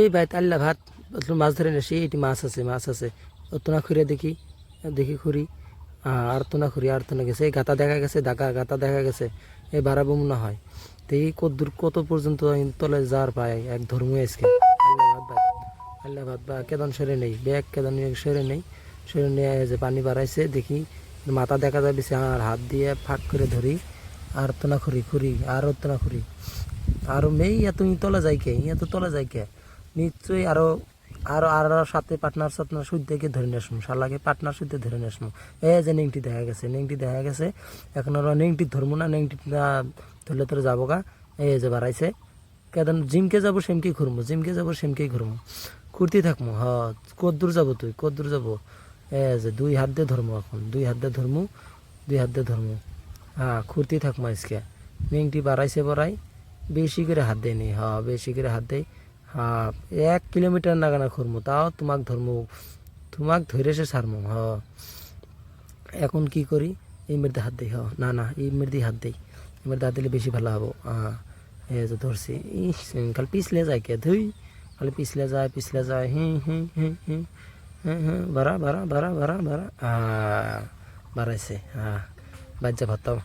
এই ভাই, তাল্লা ভাত মাছ ধরে নেছি এটি মাছ আছে মাছ আছে। তোনা খুঁড়ে দেখি দেখি খুঁড়ি। আর তোনা খুঁড়ি, আর তোনা গেছে। এই গাতা দেখা গেছে ডাকা গাতা দেখা গেছে। এই বাড়াবো মনে হয়। তো এই কত দূর, কত পর্যন্ত তলে যার পায়, এক ধর্ম আজকে। আল্লাহ ভাত ভাই, আল্লাহ ভাত বা কেদন সরে নেই, ব্যাগ কেদন সরে নেই। সরে নিয়ে যে পানি বাড়াইছে, দেখি মাথা দেখা যাবে আর হাত দিয়ে ফাঁক করে ধরি। আর তোনা খুঁড়ি খুঁড়ি, আর তোনা খুঁড়ি। আরও মেয়ে তুমি তলা যাই কে? ইয়া তো তলা যাই কে? নিশ্চয়ই আরও আরও, আর সাথে পার্টনার সাথনার সুদ দেখে ধরে নেসমু শালাকে পার্টনার সুদে ধরে নেসমু এই যে নেংটি দেখা গেছে, নেংটি দেখা গেছে। এখন আর নেংটি ধরবো না, নেংটি না ধরলে তোর যাব গা। এই যে বাড়াইছে কেদন জিমকে যাব, সেমকে ঘুরবো, জিমকে যাব, সেমকেই ঘুরবো। ঘুরতে থাকব, হ কত দূর যাব তুই কত দূর যাব। এ যে দুই হাত দিয়ে ধরবো এখন, দুই হাত দিয়ে ধরমু দুই হাত দিয়ে ধরমু হ্যাঁ ঘুরতে থাকব আজকে। নেংটি বাড়াইছে বাড়াই, বেশি করে হাত দেয়নি, হ, বেশি করে হাত দেয়। হ্যাঁ এক কিলোমিটার নাগানা ঘুরমু, তাও তোমাক ধরমু, তোমাক ধরে সে সারমু হ। এখন কি করি? এই মেয়েদের হাত দিই, হ। না না এই মেয়েদের হাত দিই। এই মেয়েদের হাত দিলে বেশি ভালো হব। হ্যাঁ এই যে ধরছি কাল পিছলে যায় কে? ধুই, খালি পিছলে যায় পিছলে যায়, হি হি হি হি হ্যাঁ হ্যাঁ বাড়া বাড়া বাড়া বাড়া বাড়া বাড়াইছে হ্যাঁ বাজ্যা ভাতাও